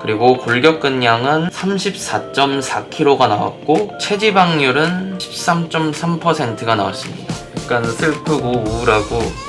그리고 골격근량은 34.4kg가 나왔고 체지방률은 13.3%가 나왔습니다. 약간 슬프고 우울하고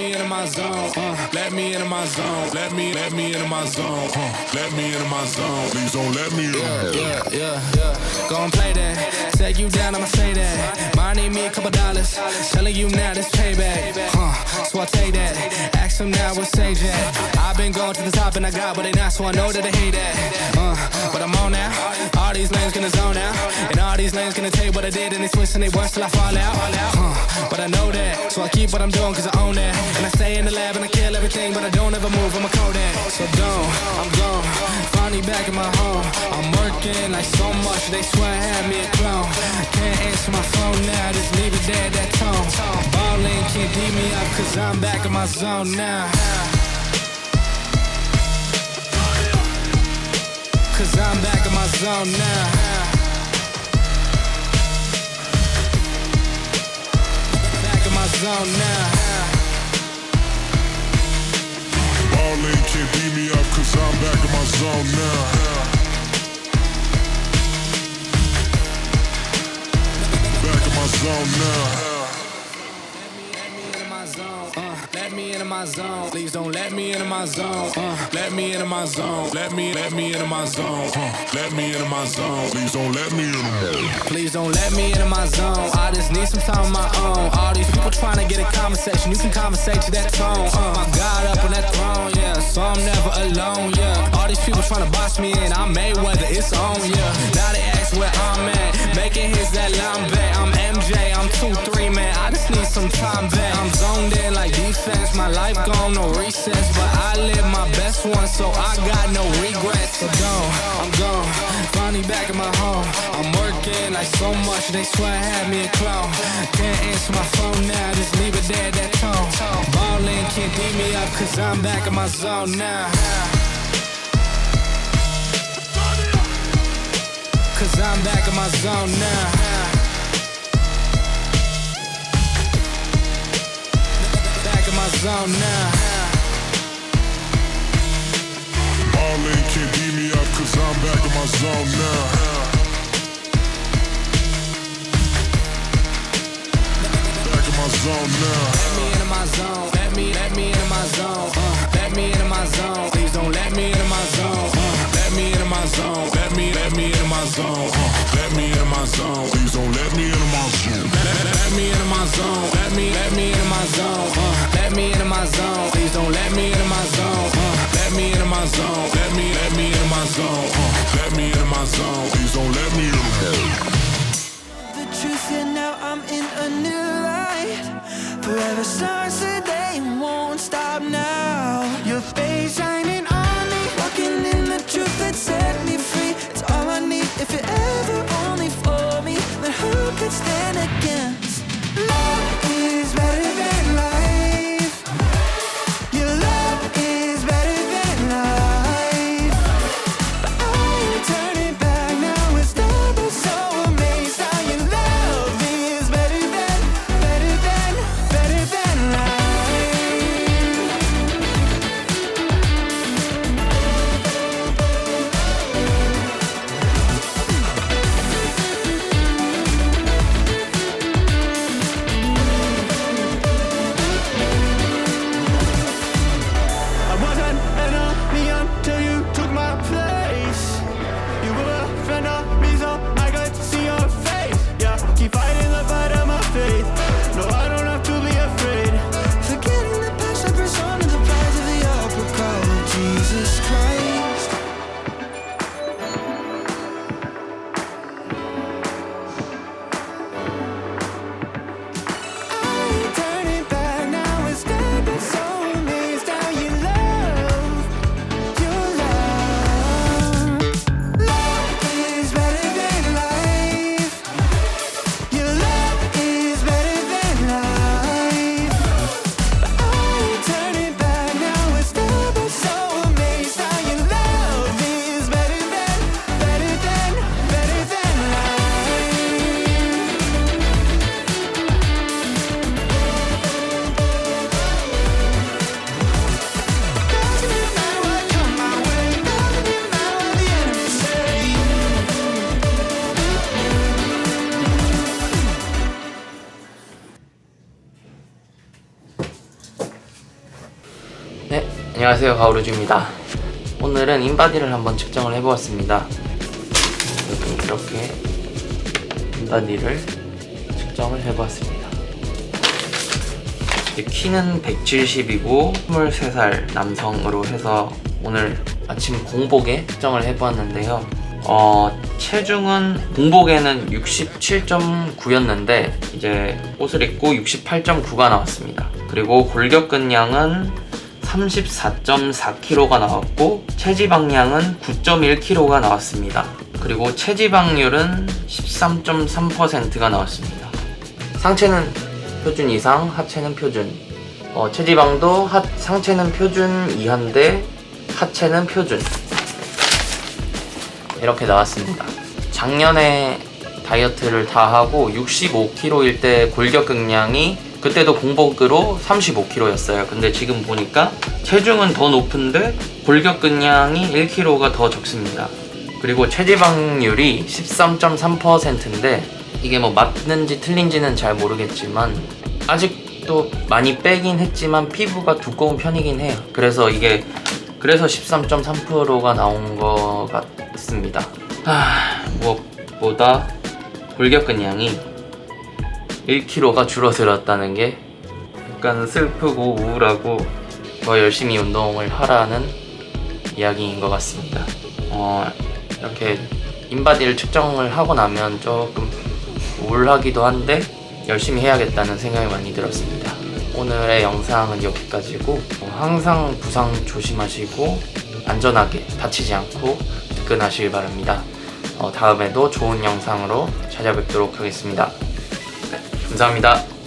me into my zone. Uh, let me into my zone. Let me, let me into my zone. Uh, let me into my zone. Please don't let me into my zone. Yeah, yeah, yeah. Go and play that. Take you down, I'ma say that. Mine need me a couple dollars. Telling you now this payback. Huh, so I take that. Ask them now what say that. I've been going to the top and I got what they not, so I know that they hate that. Uh, but I'm on now. All these lanes gonna zone out. And all these lanes gonna you what I did and they twist and they worse till I fall out. Uh, but I know that, so I keep what I'm doing cause I own that. And I stay in the lab and I kill everything, but I don't ever move, I'm a Kodak. So don't, I'm gone. Finally back in my home. I'm working like so much, they swear I had me a clone. Can't answer my phone now, just leave it there, that tone. Ballin' can't beat me up cause I'm back in my zone now. Back in my zone now. Back in my zone now. Ballin' can't beat me up cause I'm back in my zone now. Back in my zone now. My zone. Please don't let me into my zone. Uh, let me into my zone. Let me, let me into my zone. Uh, Let me into my zone. Please don't let me in. please don't let me into my zone. I just need some time on my own. All these people trying to get a conversation. You can conversate to that tone. Uh, my God up on that throne, yeah. So I'm never alone, yeah. All these people trying to box me in. I'm Mayweather, it's on, yeah. Gone, no recess. But I live my best one, so I got no regrets. So gone, I'm gone. Finally back in my home. I'm working like so much, they swear I had me a clone. Can't answer my phone now, just leave it there, that tone. Ballin' can't beat me up, cause I'm back in my zone now. Cause I'm back in my zone now. My zone now. Ballin' can't beat me up cause I'm back in my zone now. Back in my zone now. Let me into my zone. Let me, let me into my zone. Uh, let me into my zone. Please don't let me into my zone. Uh, let me into my zone. Let me, let me into my zone. Uh, Let me in my zone. Please I'm in a new light Forever starts today and won't stop now. Your face shining on me Walking in the truth that set me free. It's all I need. If you're ever only for me Then who could stand against 안녕하세요 가오루즈입니다. 오늘은 인바디를 한번 측정을 해보았습니다. 이렇게 인바디를 측정을 해보았습니다. 키는 170이고 23살 남성으로 해서 오늘 아침 공복에 측정을 해보았는데요. 어, 체중은 공복에는 67.9였는데 이제 옷을 입고 68.9가 나왔습니다. 그리고 골격근량은 34.4kg가 나왔고 체지방량은 9.1kg가 나왔습니다. 그리고 체지방률은 13.3%가 나왔습니다. 상체는 표준 이상, 하체는 표준. 어, 체지방도 하, 상체는 표준 이하인데 하체는 표준. 이렇게 나왔습니다. 작년에 다이어트를 다 하고 65kg일 때 골격근량이 그때도 공복으로 35kg였어요. 근데 지금 보니까 체중은 더 높은데 골격 근량이 1kg가 더 적습니다. 그리고 체지방률이 13.3%인데 이게 뭐 맞는지 틀린지는 잘 모르겠지만 아직도 많이 빼긴 했지만 피부가 두꺼운 편이긴 해요. 그래서 이게 그래서 13.3%가 나온 것 같습니다. 아, 무엇보다 골격 근량이 1kg가 줄어들었다는 게 약간 슬프고 우울하고 더 열심히 운동을 하라는 이야기인 것 같습니다. 어, 이렇게 인바디를 측정을 하고 나면 조금 우울하기도 한데 열심히 해야겠다는 생각이 많이 들었습니다. 오늘의 영상은 여기까지고 어, 항상 부상 조심하시고 안전하게 다치지 않고 득근하시길 바랍니다. 어, 다음에도 좋은 영상으로 찾아뵙도록 하겠습니다. 네, 감사합니다.